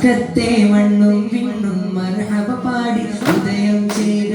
മക്കത്തെ മണ്ണും വിണ്ണും മർഹബ പാടി ഉദയം ചെയ്ത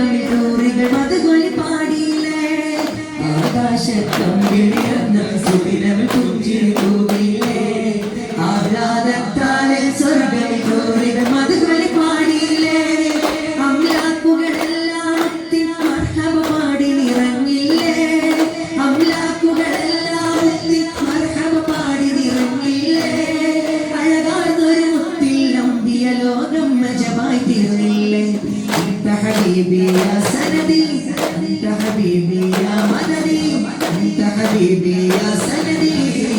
സ്വർഗമിലൂറികൾ മതകൊലി ഹബീബി യാ സനദി അന്ത ഹബീബി യാ മദദി അന്ത ഹബീബി യാ സനദി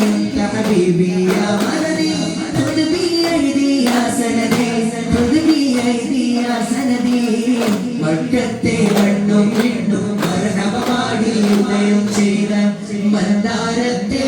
അന്ത ഹബീബി യാ മദദി خذ بيدي يا سندي خذ بيدي يا سندي മക്കത്തെ മണ്ണും വിണ്ണും മരണ പാടി ഉദയം ചെയ്ത മന്ദാരത്തെ